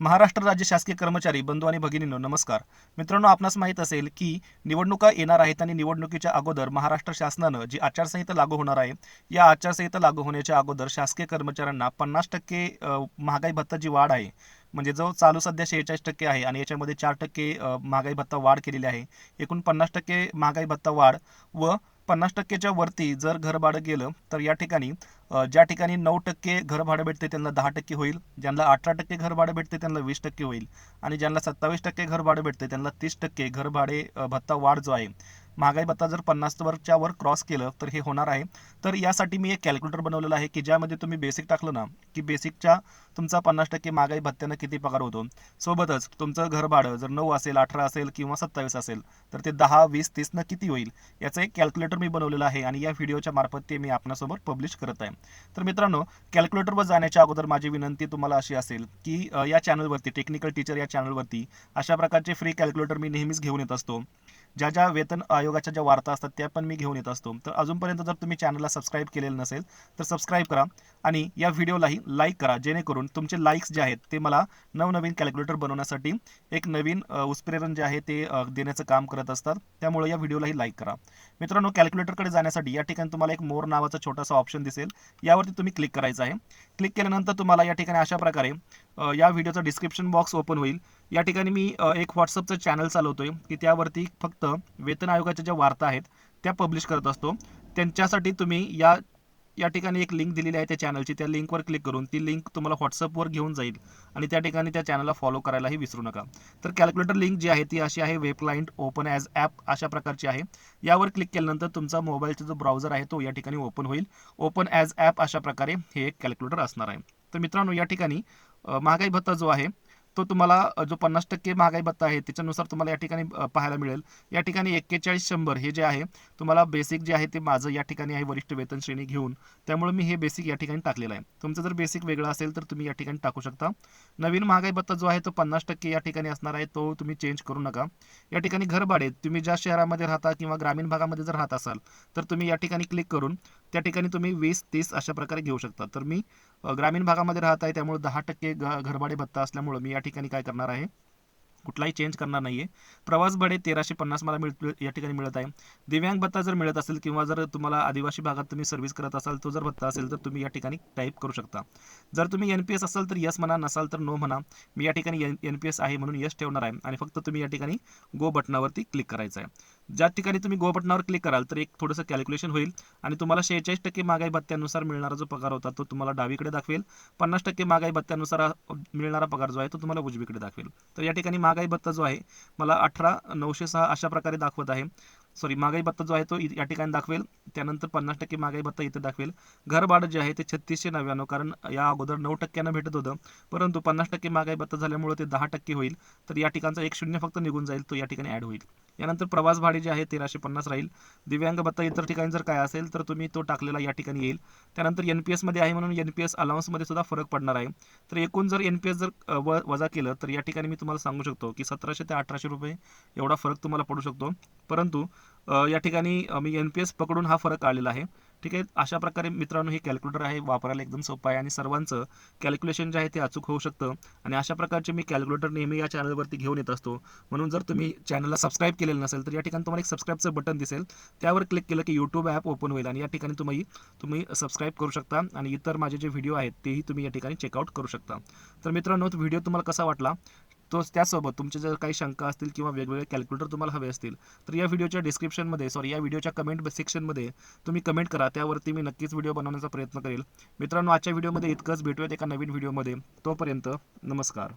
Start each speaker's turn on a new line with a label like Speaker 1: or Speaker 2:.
Speaker 1: महाराष्ट्र राज्य शासकीय कर्मचारी बंधू आणि भगिनींनो नमस्कार. मित्रांनो आपणास माहीत असेल की निवडणुका येणार आहेत आणि निवडणुकीच्या अगोदर महाराष्ट्र शासनानं जी आचारसंहिता लागू होणार आहे या आचारसंहिता लागू होण्याच्या अगोदर शासकीय कर्मचाऱ्यांना पन्नास टक्के महागाई भत्ता जी वाढ आहे. म्हणजे जो चालू सध्या शेहेचाळीस टक्के आहे आणि याच्यामध्ये चार टक्के महागाई भत्ता वाढ केलेली आहे. एकूण पन्नास टक्के महागाई भत्ता वाढ व पन्नास टक्केच्या वरती जर घर भाडं गेलं तर या ठिकाणी ज्या ठिकाणी नऊ टक्के घर भाडं भेटते त्यांना दहा टक्के होईल. ज्यांना अठरा टक्के घर भाडं भेटते त्यांना वीस टक्के होईल. आणि ज्यांना सत्तावीस टक्के घर भाडं भेटते त्यांना तीस टक्के घर भाडे भत्ता वाढ जो आहे महागाई भत्ता जर पन्नासवरच्या वर क्रॉस केलं तर हे होणार आहे. तर यासाठी मी एक कॅल्क्युलेटर बनवलेलं आहे की ज्यामध्ये तुम्ही बेसिक टाकलं ना की बेसिकच्या तुमचा पन्नास टक्के महागाई भत्त्यानं किती पगार होतो. सोबतच तुमचं घर भाडं जर नऊ असेल अठरा असेल किंवा सत्तावीस असेल तर ते दहा वीस तीसनं किती होईल? याचं एक कॅल्क्युलेटर मी बनवलेलं आहे आणि या व्हिडिओच्या मार्फत ते मी आपणासोबत पब्लिश करत आहे. तर मित्रांनो कॅल्क्युलेटरवर जाण्याच्या अगोदर माझी विनंती तुम्हाला अशी असेल की या चॅनलवरती टेक्निकल टीचर या चॅनलवरती अशा प्रकारचे फ्री कॅल्क्युलेटर मी नेहमीच घेऊन येत असतो. ज्या ज्या वेतन आयोगाच्या ज्या वार्ता असतात त्या पण मी घेऊन येत असतो. तर अजूनपर्यंत जर तुम्ही चॅनलला सबस्क्राईब केलेलं नसेल तर सबस्क्राईब करा आणि या व्हिडिओलाही लाईक करा जेणेकरून तुमचे लाईक्स जे आहेत ते मला नवनवीन कॅल्क्युलेटर बनवण्यासाठी एक नवीन उत्प्रेरण जे आहे ते देण्याचं काम करत असतात. त्यामुळे या व्हिडिओलाही लाईक करा. मित्रांनो कॅल्क्युलेटरकडे जाण्यासाठी या ठिकाणी तुम्हाला एक मोर नावाचा छोटासा ऑप्शन दिसेल. यावरती तुम्ही क्लिक करायचं आहे. क्लिक केल्यानंतर तुम्हाला या ठिकाणी अशा प्रकारे या व्हिडिओचं डिस्क्रिप्शन बॉक्स ओपन होईल. या ठिकाणी मी एक व्हॉट्सअपचं चॅनल चालवतो आहे की त्यावरती फक्त वेतन आयोगाच्या ज्या वार्ता आहेत त्या पब्लिश करत असतो. त्यांच्यासाठी तुम्ही या या ठिकाणी एक लिंक दिलेली आहे त्या चॅनलची त्या लिंकवर क्लिक करून ती लिंक तुम्हाला व्हॉट्सअपवर घेऊन जाईल आणि त्या ठिकाणी त्या चॅनलला फॉलो करायलाही विसरू नका. तर कॅल्क्युलेटर लिंक जी आहे ती अशी आहे web client open as app अशा प्रकारची आहे. यावर क्लिक केल्यानंतर तुमचा मोबाईलचा जो ब्राउझर आहे तो या ठिकाणी ओपन होईल. ओपन ॲज ॲप अशा प्रकारे हे एक कॅल्क्युलेटर असणार आहे. तर मित्रांनो या ठिकाणी महागाई भत्ता जो आहे तो तुम्हाला जो पन्नास टक्के महागाई भत्ता आहे त्याच्यानुसार तुम्हाला या ठिकाणी पाहायला मिळेल. या ठिकाणी एक्केचाळीस शंभर हे जे आहे तुम्हाला बेसिक जे आहे ते माझं या ठिकाणी आहे वरिष्ठ वेतन श्रेणी घेऊन. त्यामुळे मी हे बेसिक या ठिकाणी टाकलेलं आहे. तुमचं जर बेसिक वेगळं असेल तर तुम्ही या ठिकाणी टाकू शकता. नवीन महागाई भत्ता जो आहे तो पन्नास टक्के या ठिकाणी असणार आहे तो तुम्ही चेंज करू नका. या ठिकाणी घरभाडे तुम्ही ज्या शहरामध्ये राहता किंवा ग्रामीण भागामध्ये जर राहत असाल तर तुम्ही या ठिकाणी क्लिक करून त्या ठिकाणी तुम्ही वीस तीस अशा प्रकारे घेऊ शकता. तर मी ग्रामीण भागामध्ये राहत आहे त्यामुळे दहा टक्के घरभाडे भत्ता असल्यामुळं मी या ठिकाणी काय करणार आहे? कुठलाही चेंज करणार नाही आहे प्रवास भाडे तेराशे पन्नास मला मिळ या ठिकाणी मिळत आहे. दिव्यांग भत्ता जर मिळत असेल किंवा जर तुम्हाला आदिवासी भागात तुम्ही सर्व्हिस करत असाल तो जर भत्ता असेल तर तुम्ही या ठिकाणी टाईप करू शकता. जर तुम्ही एन पी एस असाल तर यस म्हणा नसाल तर नो म्हणा मी या ठिकाणी एन एन पी एस आहे म्हणून यस ठेवणार आहे. आणि फक्त तुम्ही या ठिकाणी गो बटनावरती क्लिक करायचं आहे. ज्या ठिकाणी तुम्ही गो बटनावर क्लिक कराल तर एक थोडंसं कॅल्क्युलेशन होईल. आणि तुम्हाला शेहेचाळीस टक्के महागाई भत्त्यानुसार मिळणारा जो पगार होता तो तुम्हाला डावीकडे दाखवेल. पन्नास टक्के महागाई भत्त्यानुसार मिळणारा पगार जो आहे तो तुम्हाला उजवीकडे दाखवेल. तर या ठिकाणी महागाई भत्ता जो आहे मला अठरा नऊशे सहा अशा प्रकारे दाखवत आहे. सॉरी महागाई भत्ता जो आहे तो या ठिकाणी दाखवेल. त्यानंतर पन्नास टक्के महागाई भत्ता इथे दाखवेल. घर भाडं जे आहे ते छत्तीसशे नव्याण्णव कारण या अगोदर नऊ टक्क्यानं भेटत होतं. परंतु पन्नास टक्के महागाई भत्ता झाल्यामुळे ते दहा टक्के होईल. तर या ठिकाणचा एक शून्य फक्त निघून जाईल तो या ठिकाणी ॲड होईल. यानंतर प्रवास भाडे जे आहे तेराशे पन्नास राहील. दिव्यांग भत्ता इतर ठिकाणी जर काय असेल तर तुम्ही तो टाकलेला या ठिकाणी येईल. त्यानंतर एन पी एसमध्ये आहे म्हणून एन पी एस अलाउन्समध्ये सुद्धा फरक पडणार आहे. तर एकूण जर एन पी एस जर व वजा केलं तर या ठिकाणी मी तुम्हाला सांगू शकतो की सतराशे ते अठराशे रुपये एवढा फरक तुम्हाला पडू शकतो. परंतु या ठिकाणी मी एन पी एस पकडून हा फरक आलेला आहे. ठीक आहे? अशा प्रकारे मित्रांनो हे कॅल्क्युलेटर आहे वापरायला एकदम सोपं आहे आणि सर्वांचं कॅल्क्युलेशन जे आहे ते अचूक होऊ शकतं. आणि अशा प्रकारचे मी कॅल्क्युलेटर नेहमी या चॅनलवरती घेऊन येत असतो. म्हणून जर तुम्ही चॅनलला सबस्क्राईब केलेलं नसेल तर या ठिकाणी तुम्हाला एक सबस्क्राईबचं बटन दिसेल. त्यावर क्लिक केलं की यूट्यूब ॲप ओपन होईल आणि या ठिकाणी तुम्ही तुम्ही सबस्क्राईब करू शकता आणि इतर माझे जे व्हिडिओ आहेत तेही तुम्ही या ठिकाणी चेकआउट करू शकता. तर मित्रांनो व्हिडिओ तुम्हाला कसा वाटला? तो त्यासोबत तुमच्या जर काही शंका असतील किंवा वेगवेगळे कॅल्क्युलेटर तुम्हाला हवे असतील तर या व्हिडिओच्या डिस्क्रिप्शनमध्ये सॉरी या व्हिडिओच्या कमेंट सेक्शनमध्ये तुम्ही कमेंट करा. त्यावरती मी नक्कीच व्हिडिओ बनवण्याचा प्रयत्न करेल. मित्रांनो आजच्या व्हिडिओमध्ये इतकंच. भेटूयात एका नवीन व्हिडिओमध्ये तोपर्यंत नमस्कार.